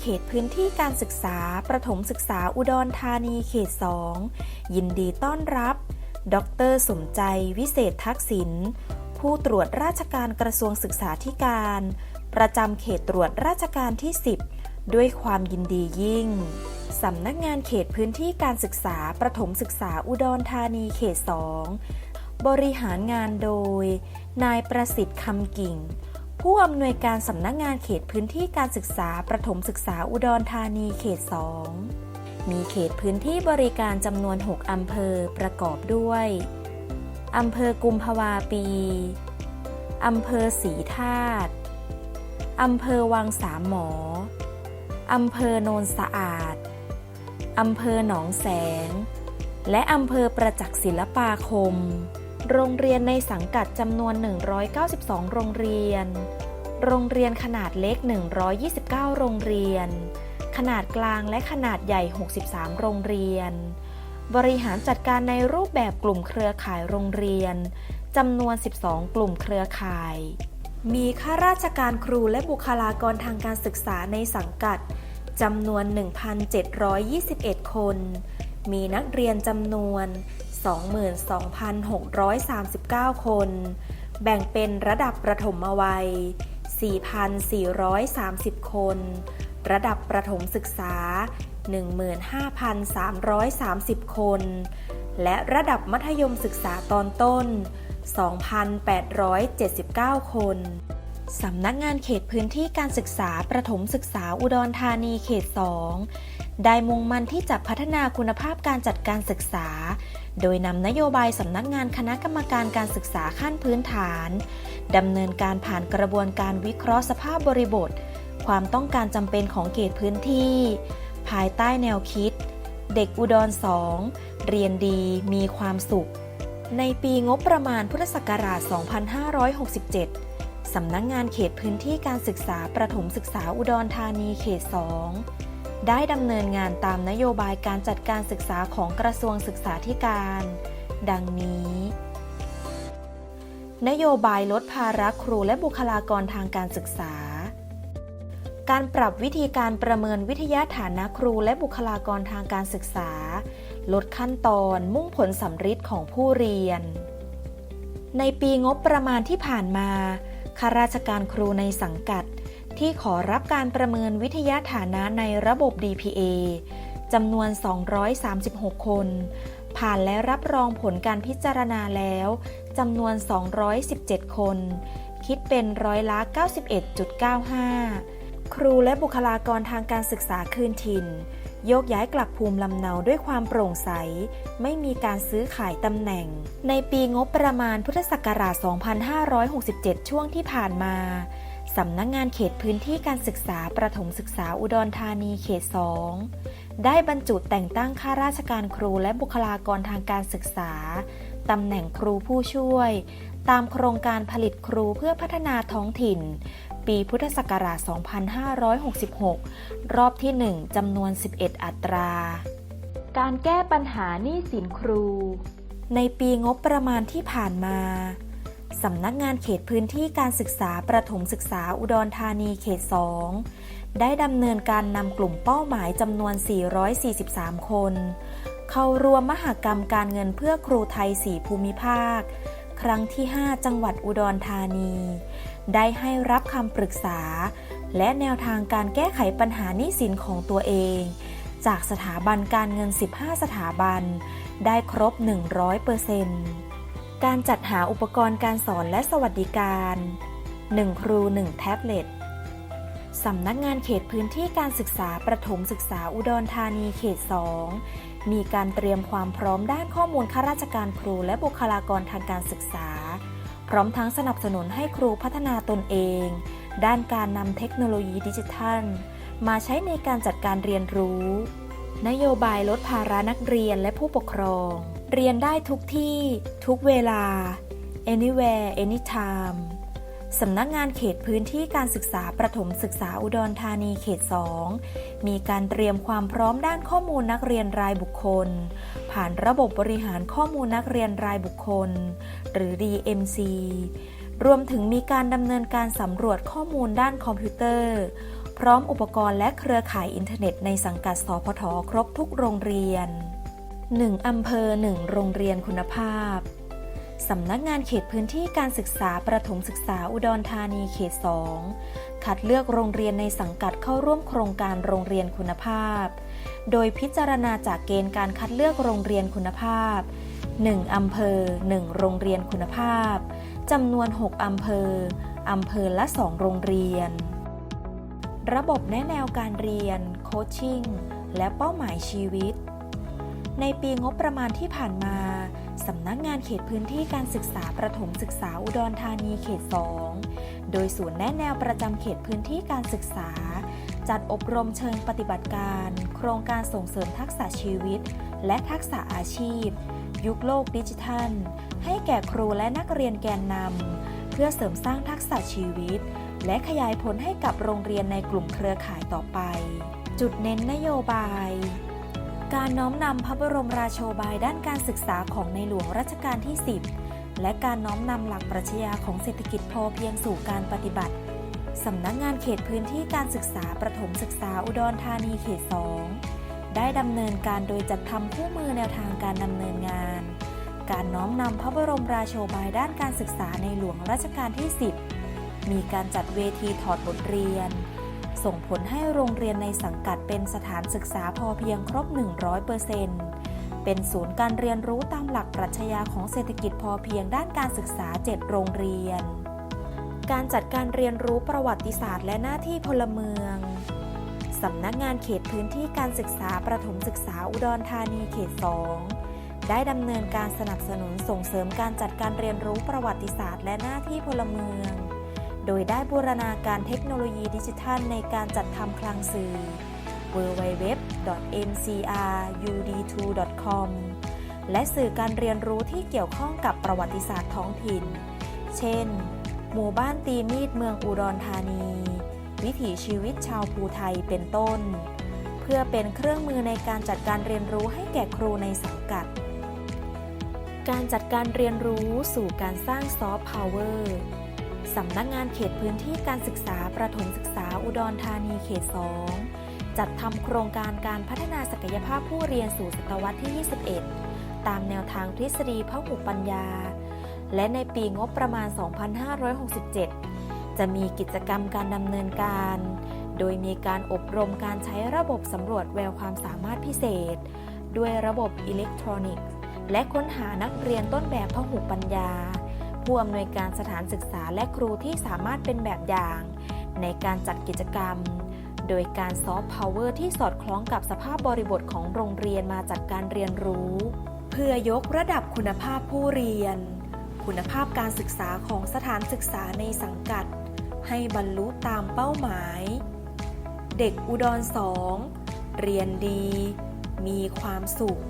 เขตพื้นที่การศึกษา ประถมศึกษาอุดรธานีเขต 2 ยินดีต้อนรับ ดร สมใจวิเศษทักษิณผู้ตรวจราชการกระทรวงศึกษาธิการ ประจำเขตตรวจราชการที่ 10 ด้วยความยินดียิ่งสำนักงานเขตพื้นที่การศึกษา ประถมศึกษาอุดรธานีเขต 2 บริหารงานโดย นายประสิทธิ์คำกิ่ง ผู้อำนวยการสำนักงานเขตพื้นที่การศึกษาประถมศึกษาอุดรธานีเขต 2 มีเขตพื้นที่บริการจำนวน 6 อำเภอประกอบด้วยอำเภอกุมภาวาปี อำเภอศรีธาตุอำเภอวังสามหมอ อำเภอโนนสะอาด อำเภอหนองแสง และอำเภอประจักษ์ศิลปาคม โรงเรียนในสังกัดจำนวน 192 โรงเรียน โรงเรียนขนาดเล็ก 129 โรงเรียน ขนาดกลางและขนาดใหญ่ 63 โรงเรียน บริหารจัดการในรูปแบบกลุ่มเครือข่ายโรงเรียนจำนวน 12 กลุ่มเครือข่าย มีข้าราชการครูและบุคลากรทางการศึกษาในสังกัดจำนวน 1,721 คน มีนักเรียนจำนวน 22,639 คน แบ่งเป็นระดับประถมวัย 4,430 คน ระดับประถมศึกษา 15,330 คน และระดับมัธยมศึกษาตอนต้น 2,879 คนสำนักงานเขตพื้นที่การศึกษาประถมศึกษาอุดรธานีเขต 2 ได้มุ่งมั่นที่จะพัฒนาคุณภาพการจัดการศึกษา โดยนำนโยบายสำนักงานคณะกรรมการการศึกษาขั้นพื้นฐานดำเนินการผ่านกระบวนการวิเคราะห์สภาพบริบท ความต้องการจำเป็นของเขตพื้นที่ ภายใต้แนวคิด เด็กอุดร 2 เรียนดีมีความสุข ในปีงบประมาณพุทธศักราช 2567 สำนักงงานเขตพื้นที่การศึกษาประถมศึกษาอุดรธานีเขต 2 ได้ดำเนินงานตามนโยบายการจัดการศึกษาของกระทรวงศึกษาธิการ ดังนี้ นโยบายลดภาระครูและบุคลากรทางการศึกษา การปรับวิธีการประเมินวิทยาฐานะครูและบุคลากรทางการศึกษา ลดขั้นตอนมุ่งผลสำฤทธิ์ของผู้เรียน ในปีงบประมาณที่ผ่านมาข้าราชการครูในสังกัด ที่ขอรับการประเมินวิทยาฐานะในระบบ DPA จำนวน 236 คน ผ่านและรับรองผลการพิจารณาแล้วจำนวน 217 คน คิดเป็นร้อยละ91.95 ครูและบุคลากรทางการศึกษาคืนถิ่น โยกย้ายกลับภูมิลำเนาด้วยความโปร่งใส ไม่มีการซื้อขายตำแหน่ง ในปีงบประมาณพุทธศักราช 2567 ช่วงที่ผ่านมา สำนักงงานเขตพื้นที่การศึกษาประถมศึกษาอุดรธานีเขต 2 ได้บรรจุแต่งตั้งข้าราชการครูและบุคลากรทางการศึกษา ตำแหน่งครูผู้ช่วย ตามโครงการผลิตครูเพื่อพัฒนาท้องถิ่น ปีพุทธศักราช 2566 รอบที่ 1จำนวน 11 อัตรา การแก้ปัญหาหนี้สินครู ในปีงบประมาณที่ผ่านมา สำนักงานเขตพื้นที่การศึกษาประถมศึกษาอุดรธานีเขต 2 ได้ดำเนินการนำกลุ่มเป้าหมายจำนวน 443 คน เข้าร่วมมหกรรมการเงินเพื่อครูไทย 4 ภูมิภาค ครั้งที่ 5 จังหวัดอุดรธานี ได้ให้รับคำปรึกษา และแนวทางการแก้ไขปัญหาหนี้สินของตัวเอง จากสถาบันการเงิน 15 สถาบัน ได้ครบ 100% การจัดหาอุปกรณ์การสอนและสวัสดิการ 1 ครู 1 แท็บเล็ตสำนักงานเขตพื้นที่การศึกษาประถมศึกษาอุดรธานีเขต 2 มีการเตรียมความพร้อมด้านข้อมูลข้าราชการครูและบุคลากรทางการศึกษา พร้อมทั้งสนับสนุนให้ครูพัฒนาตนเอง ด้านการนำเทคโนโลยีดิจิทัล มาใช้ในการจัดการเรียนรู้ นโยบายลดภาระนักเรียนและผู้ปกครอง เรียนได้ทุกที่ ทุกเวลา anywhere anytime สำนักงานเขตพื้นที่การศึกษาประถมศึกษาอุดรธานีเขต 2 มีการเตรียมความพร้อมด้านข้อมูลนักเรียนรายบุคคล ผ่านระบบบริหารข้อมูลนักเรียนรายบุคคล หรือ DMC รวมถึงมีการดำเนินการสำรวจข้อมูลด้านคอมพิวเตอร์ พร้อมอุปกรณ์และเครือข่ายอินเทอร์เน็ตในสังกัดสพทครบทุกโรงเรียน 1อำเภอ 1 โรงเรียนคุณภาพ สำนักงานเขตพื้นที่การศึกษาประถมศึกษาอุดรธานีเขต 2 คัดเลือกโรงเรียนในสังกัดเข้าร่วมโครงการโรงเรียนคุณภาพ โดยพิจารณาจากเกณฑ์การคัดเลือกโรงเรียนคุณภาพ 1อำเภอ 1 โรงเรียนคุณภาพ จำนวน 6อำเภอ อำเภอละ 2 โรงเรียน ระบบแนะแนวการเรียน โคชชิ่ง และเป้าหมายชีวิต ในปีงบประมาณที่ผ่านมา สำนักงานเขตพื้นที่การศึกษาประถมศึกษาอุดรธานีเขต 2 โดยศูนย์แนะแนวประจำเขตพื้นที่การศึกษา จัดอบรมเชิงปฏิบัติการ โครงการส่งเสริมทักษะชีวิต และทักษะอาชีพ ยุคโลกดิจิทัล ให้แก่ครูและนักเรียนแกนนำเพื่อเสริมสร้างทักษะชีวิต และขยายผลให้กับโรงเรียนในกลุ่มเครือข่ายต่อไป จุดเน้นนโยบาย การน้อมนำพระบรมราโชบายด้านการศึกษาของในหลวงรัชกาลที่ 10 และการน้อมนำหลักปรัชญาของเศรษฐกิจพอเพียงสู่การปฏิบัติ สำนักงานเขตพื้นที่การศึกษาประถมศึกษาอุดรธานีเขต 2 ได้ดำเนินการโดยจัดทำคู่มือแนวทางการดำเนินงาน การน้อมนำพระบรมราโชบายด้านการศึกษาในหลวงรัชกาลที่ 10 มีการจัดเวทีถอดบทเรียน ส่งผลให้โรงเรียนในสังกัดเป็นสถานศึกษาพอเพียงครบ 100%เป็นศูนย์การเรียนรู้ตามหลักปรัชญาของเศรษฐกิจพอเพียงด้านการศึกษา 7 โรงเรียน การจัดการเรียนรู้ประวัติศาสตร์และหน้าที่พลเมืองสำนักงานเขตพื้นที่การศึกษาประถมศึกษาอุดรธานีเขต 2 ได้ดำเนินการสนับสนุนส่งเสริมการจัดการเรียนรู้ประวัติศาสตร์และหน้าที่พลเมือง โดยได้บูรณาการเทคโนโลยีดิจิทัลในการจัดทำคลังสื่อ www.mcrud2.com และสื่อการเรียนรู้ที่เกี่ยวข้องกับประวัติศาสตร์ท้องถิ่น เช่น หมู่บ้านตีมีดเมืองอุดรธานี วิถีชีวิตชาวภูไทยเป็นต้น เพื่อเป็นเครื่องมือในการจัดการเรียนรู้ให้แก่ครูในสังกัด การจัดการเรียนรู้สู่การสร้างซอฟต์พาวเวอร์ สำนักงานเขตพื้นที่การศึกษาประถมศึกษาอุดรธานีเขต 2 จัดทำโครงการการพัฒนาศักยภาพผู้เรียนสู่ศตวรรษที่ 21 ตามแนวทางทฤษฎีพหุปัญญา และในปีงบประมาณ 2567 จะมีกิจกรรมการดำเนินการ โดยมีการอบรมการใช้ระบบสำรวจแววความสามารถพิเศษ ด้วยระบบอิเล็กทรอนิกส์ และค้นหานักเรียนต้นแบบพหุปัญญา ผู้อำนวยการสถานศึกษาและครูที่สามารถเป็นแบบอย่าง ในการจัดกิจกรรม โดยการซอฟต์พาวเวอร์ที่สอดคล้องกับสภาพบริบทของโรงเรียนมาจากการเรียนรู้ เพื่อยกระดับคุณภาพผู้เรียน คุณภาพการศึกษาของสถานศึกษาในสังกัด ให้บรรลุตามเป้าหมาย เด็กอุดรสองเรียนดี มีความสุข